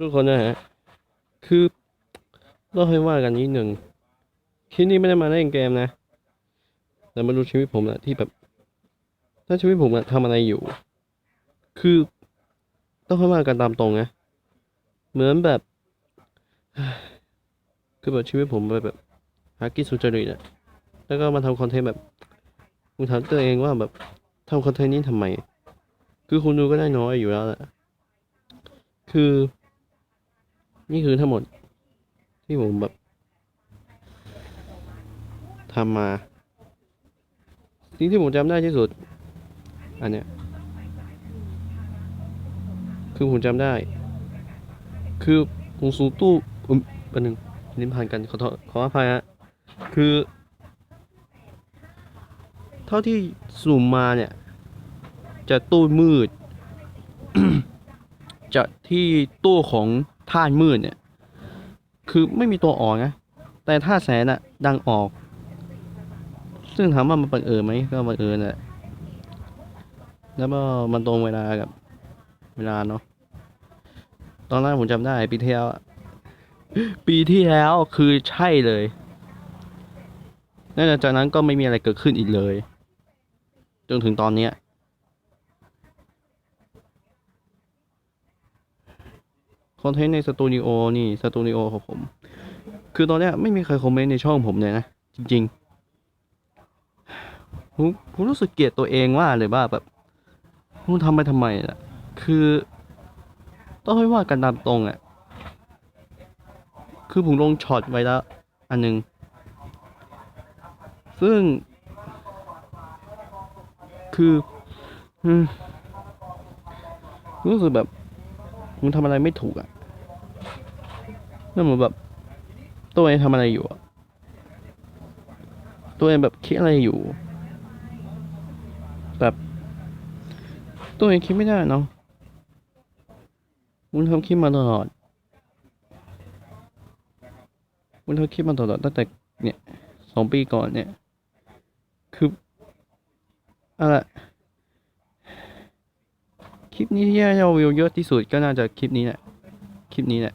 ทุกคนนะฮะ คือเราให้ว่ากันนิดหนึ่งคลิปนี้ไม่ได้มาเล่นเกมนะ แต่มาดูชีวิตผมนะที่แบบ ถ้าชีวิตผมอะทำอะไรอยู่ คือต้องให้ว่ากันตามตรงนะ เหมือนแบบ คือแบบชีวิตผมแบบหากินสุจริตอะแล้วก็มาทำคอนเทนต์แบบผมถามตัวเองว่าแบบทำคอนเทนต์นี้ทำไม คือคุณดูก็ได้น้อยอยู่แล้วแหละคือ นี่คือทั้งหมดที่ผมแบบทำมาสิ่งที่ผมจำได้ที่สุด อันเนี้ยคือผมจำได้ คือผมสูงตู้อืมอันหนึ่งลิ้นพันกันขอโทษขออภัยฮะคือ เท่าที่สูมมาเนี่ย จะตู้มืด จะที่ตู้ของ ท่านมืดเนี่ย คือไม่มีตัวออกนะแต่ท่าแสนอะดังออก ซึ่งถามว่ามันบังเอิญไหมก็บังเอิญแหละแล้วก็มันตรงเวลากับ เวลาเนาะตอนแรกผมจำได้ปีที่แล้วปีที่แล้วคือใช่เลยนั่นจากนั้นก็ไม่มีอะไรเกิดขึ้นอีกเลย จนถึงตอนเนี้ย คอนเทนต์ในสตูดิโอนี่สตูดิโอของผม คือตอนเนี้ยไม่มีใครคอมเมนต์ในช่องผมเลยนะ จริงๆผมผมรู้สึกเกลียดตัวเองว่าเลยว่าแบบผมทำไปทำไมล่ะ คือ ต้องให้ว่ากันตามตรงอะ่ะ คือผมลงช็อตไว้แล้ว อันหนึง ซึ่ง คืออรู้สึกแบบผมทำอะไรไม่ถูกอะ่ะ นั่นเหมือนแบบ ตัวเองทำอะไรอยู่อะตัวเองแบบคิดอะไรอยู่ แบบ ตัวเองคิดไม่ได้เนาะมึงทำคลิปมาตลอดมึงทำคลิปมาตลอดตั้งแต่เนี่ยสองปีก่อนเนี่ย คืออะไรคลิปนี้ที่ยอดวิวเยอะที่สุดก็น่าจะคลิปนี้แหละ คลิปนี้แหละ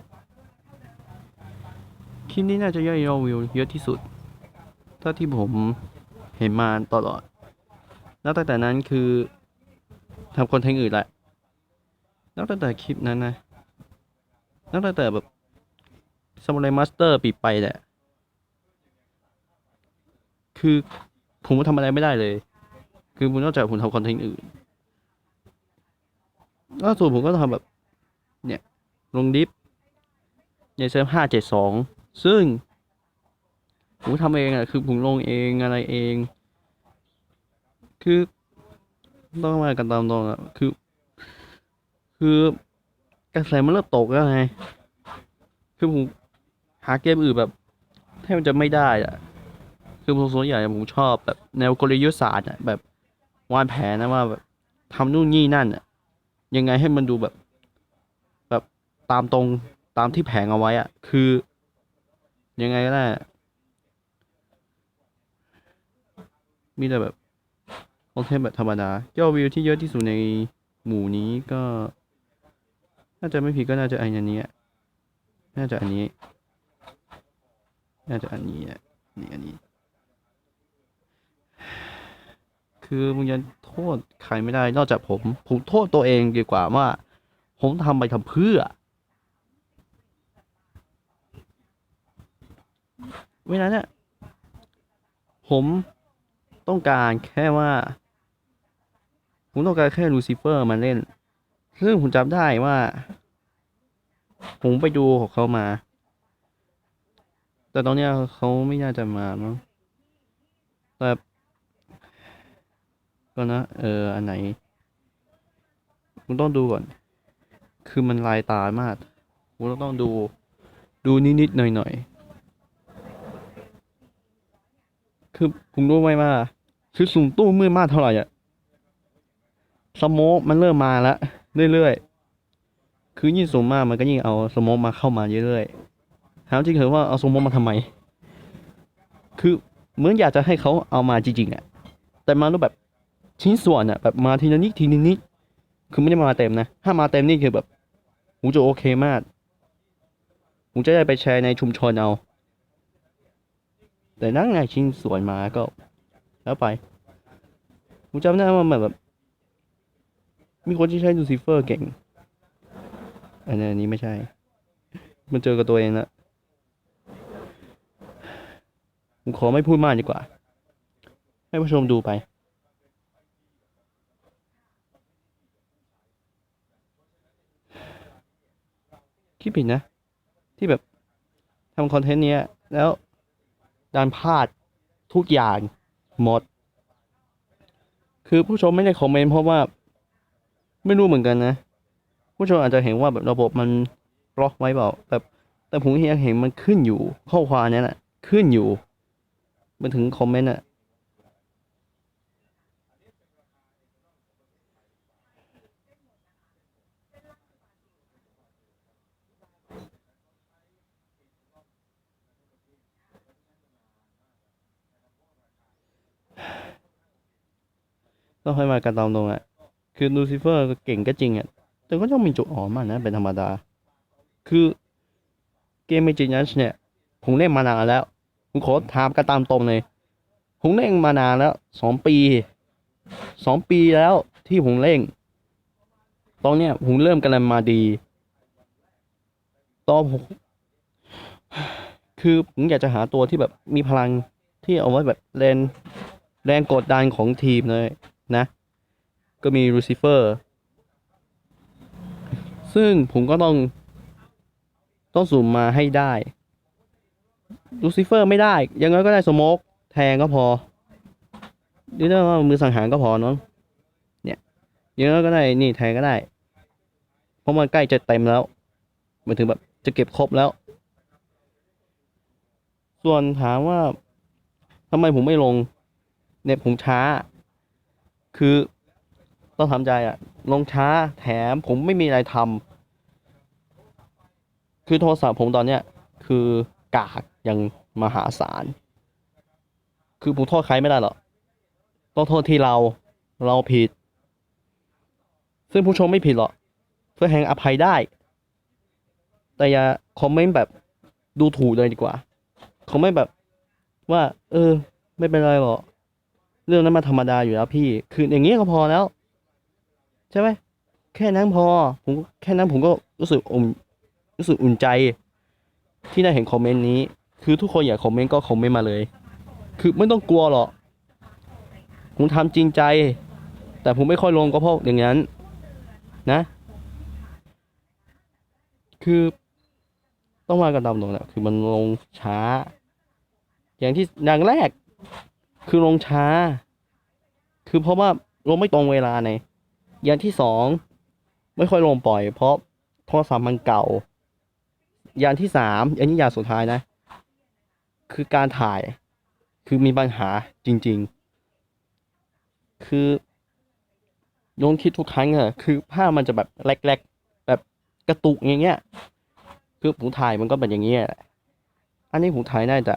คลิปนี้น่าจะยอดวิวเยอะที่สุดเท่าที่ผมเห็นมาตลอด แล้วตั้งแต่นั้นคือทำคอนเทนต์อื่นแหละแล้วตั้งแต่คลิปนั้นนะแล้วตั้งแต่แบบสมุไรมาสเตอร์ปีไปแหละ คือผมทำอะไรไม่ได้เลย คือผมนอกจากผมทำคอนเทนต์อื่นล่าสุดผมก็ทำแบบ เนี่ย ลงดิฟในเซิร์ฟห้าเจ็ดสอง ซึ่ง ผมทำเองอะคือผมลงเองอะไรเอง คือต้องมากันตามตรงอะคือ คือกระแสมันเริ่มตกแล้วไงคือผมหาเกมอื่นแบบแทบจะไม่ได้อะคือผมส่วนใหญ่ผมชอบแบบแนวกลยุทธศาสตร์อะแบบวางแผนนะว่าแบบทำนู่นนี่นั่นอะยังไงให้มันดูแบบ แบบตามตรงตามที่แผงเอาไว้อะคือ ยังไงก็ได้มีแต่แบบคอนเทนต์แบบธรรมดา ยอดวิวที่เยอะที่สุดในหมู่นี้ก็ น่าจะไม่ผิดก็น่าจะอันนี้น่าจะอันนี้ น่าจะอันนี้อะนี่อันนี้ คือมึงยังโทษใครไม่ได้นอกจากผม ผมโทษตัวเองดีกว่าว่า ผมทำไปทำเพื่อ เวลาเนี่ยผมต้องการแค่ว่า ผมต้องการแค่ลูซิเฟอร์มาเล่น ซึ่งผมจำได้ว่า ผมไปดูของเขามา แต่ตอนนี้เขาไม่น่าจะมามั้งแต่ก็นะ เออ อันไหนผมต้องดูก่อน คือมันลายตามากผมต้องดู ดูนิดๆหน่อยๆ คือผมรู้ไหมว่าคือสุ่มตู้มืดมากเท่าไหร่อะสโมกมันเริ่มมาแล้วเรื่อยๆคือยิ่งสุ่มมากมันก็ยิ่งเอาสโมกมาเข้ามาเรื่อยๆถามจริงเหรอว่าเอาสโมกมาทำไม คือเหมือนอยากจะให้เขาเอามาจริงๆอะแต่มารูปแบบชิ้นส่วนอะแบบมาทีละนิดทีละนิดคือไม่ได้มาเต็มนะ ถ้ามาเต็มนี่คือแบบหูจะโอเคมากผมจะได้ไปแชร์ในชุมชนเอา แต่นั่งไงชิ้นสวยมาก็ แล้วไปผมจำได้ว่ามันแบบ มีคนที่ใช้ลูซิเฟอร์เก่ง อันนี้อันนี้ไม่ใช่ มันเจอกับตัวเองละผมขอไม่พูดมากดีกว่า ให้ผู้ชมดูไป คิดผิดนะ ที่แบบทำคอนเทนต์เนี้ย แล้ว ดันพลาดทุกอย่างหมด คือผู้ชมไม่ได้คอมเมนต์เพราะว่า ไม่รู้เหมือนกันนะ ผู้ชมอาจจะเห็นว่าแบบระบบมันล็อกไว้เปล่าแบบแต่ผมยังเห็นมันขึ้นอยู่ข้อความเนี้ยแหละขึ้นอยู่มันถึงคอมเมนต์อะ ต้องให้มากันตามตรงอะคือลูซิเฟอร์ก็เก่งก็จริงอะแต่ก็ต้องมีจุดอ่อนมากนะ เป็นธรรมดา คือเกมเมจินัสเนี่ย ผมเล่นมานานแล้ว ผมขอถามกันตามตรงเลย ผมเล่นมานานแล้วสองปี สองปีแล้วที่ผมเล่น ตอนเนี้ยผมเริ่มกำลังมาดี ตอนผมคือผมอยากจะหาตัวที่แบบมีพลังที่เอาไว้แบบแรงแรงกดดันของทีมเลย นะ ก็มีลูซิเฟอร์ซึ่งผมก็ต้อง ต้องสุ่มมาให้ได้ลูซิเฟอร์ไม่ได้ ยังไงก็ได้สโมกแทงก็พอหรือว่ามือสังหารก็พอเนาะเนี่ยยังไงก็ได้นี่แทงก็ได้ เพราะมันใกล้จะเต็มแล้วหมายถึงแบบจะเก็บครบแล้ว ส่วนถามว่าทำไมผมไม่ลงเนี่ยผมช้า คือต้องทำใจอะลงช้าแถมผมไม่มีอะไรทำคือโทรศัพท์ผมตอนเนี้ย คือกากอย่างมหาศาล คือผมโทษใครไม่ได้หรอกต้องโทษที่เราเราผิด ซึ่งผู้ชมไม่ผิดหรอกเพื่อแหงอภัยได้ แต่อย่าคอมเมนต์แบบดูถูกเลยดีกว่าคอมเมนต์แบบว่า เออ ไม่เป็นไรหรอก เรื่องนั้นมันธรรมดาอยู่แล้วพี่ คืออย่างนี้ก็พอแล้ว ใช่ไหมแค่นั้นพอ ผมแค่นั้นผมก็รู้สึกอุ่นรู้สึกอุ่นใจ ที่ได้เห็นคอมเมนต์นี้ คือทุกคนอยากคอมเมนต์ก็คอมเมนต์มาเลย คือไม่ต้องกลัวหรอกผมทำจริงใจ แต่ผมไม่ค่อยลงก็เพราะอย่างนั้น นะ คือต้องมากันตามตรงแหละคือมันลงช้า อย่างที่อย่างแรก คือลงช้า คือเพราะว่าลงไม่ตรงเวลาไงอย่างที่สองไม่ค่อยลงปล่อย เพราะโทรศัพท์มันเก่า อย่างที่สามอันนี้อย่างสุดท้ายนะ คือการถ่ายคือมีปัญหาจริง ๆ คือโยนคิดทุกครั้งอะคือภาพมันจะแบบแรกๆแบบกระตุกอย่างเงี้ย คือผมถ่ายมันก็เป็นอย่างเงี้ยแหละอันนี้ผมถ่ายได้แต่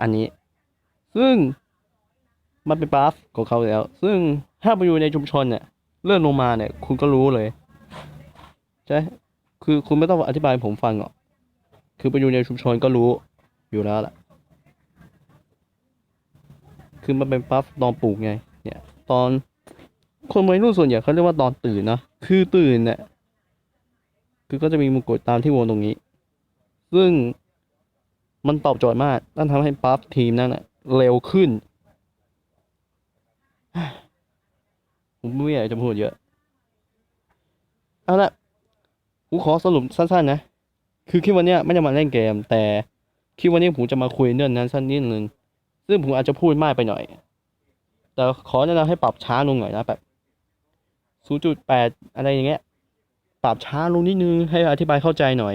อันนี้ ซึ่ง มันเป็นบัฟของเขาแล้ว ซึ่งถ้าไปอยู่ในชุมชนเนี่ยเลื่อนลงมาเนี่ย คุณก็รู้เลยใช่คือคุณไม่ต้องอธิบายให้ผมฟังหรอกคือไปอยู่ในชุมชนก็รู้อยู่แล้วแหละคือมันเป็นปั๊บตอนปลูกไง เนี่ย ตอนคนวัยรุ่นส่วนใหญ่เขาเรียกว่าตอนตื่นนะคือตื่นเนี่ยคือก็จะมีมงกุฎตามที่วงตรงนี้ ซึ่งมันตอบโจทย์มากนั่นทำให้ปั๊บทีมนั่นน่ะเร็วขึ้น ผม ไม่อยากจะพูดเยอะ เอาละผมขอสรุปสั้นๆนะ คือคลิปวันเนี้ยไม่ได้มาเล่นเกม แต่คลิปวันนี้ผมจะมาคุยเรื่องนั้นสั้นนิดนึง ซึ่งผมอาจจะพูดมากไปหน่อย แต่ขอแนะนำให้ปรับช้าลงหน่อยนะแบบ0.8 อะไรอย่างเงี้ย ปรับช้าลงนิดนึงให้อธิบายเข้าใจหน่อย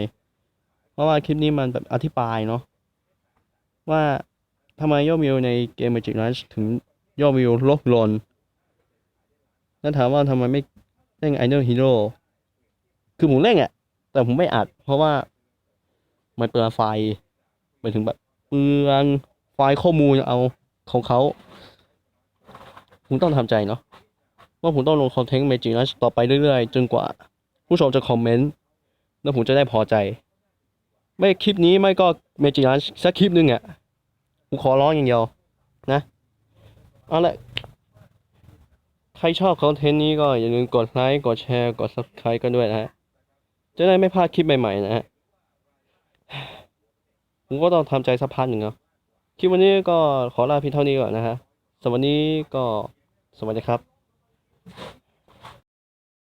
เพราะว่าคลิปนี้มันแบบอธิบายเนาะว่าทำไมยอดวิวในเกม Magic Rush ถึงยอดวิวลดลง แล้วถามว่าทำไมไม่เล่น Idol Hero คือผมเล่นอะแต่ผมไม่อัด เพราะว่า มันเปลืองไฟหมายถึงแบบเปลืองไฟล์ข้อมูลเอาของเขาผมต้องทำใจเนาะว่าผมต้องลงคอนเทนต์ Magic Rush ต่อไปเรื่อยๆ จนกว่า ผู้ชมจะคอมเมนต์แล้วผมจะได้พอใจ ไม่คลิปนี้ไม่ก็เมจิรันสักคลิปนึงอะกูขอร้องอย่างเดียวนะเอาละ ใครชอบคอนเทนต์นี้ก็อย่าลืมกดไลค์ กดแชร์ กด subscribe กันด้วยนะฮะ จะได้ไม่พลาดคลิปใหม่ๆนะฮะ ผมก็ต้องทำใจสักพักหนึ่งเนาะ คลิปวันนี้ก็ขอลาเพียงเท่านี้ก่อนนะฮะสำหรับวันนี้ก็สวัสดีครับ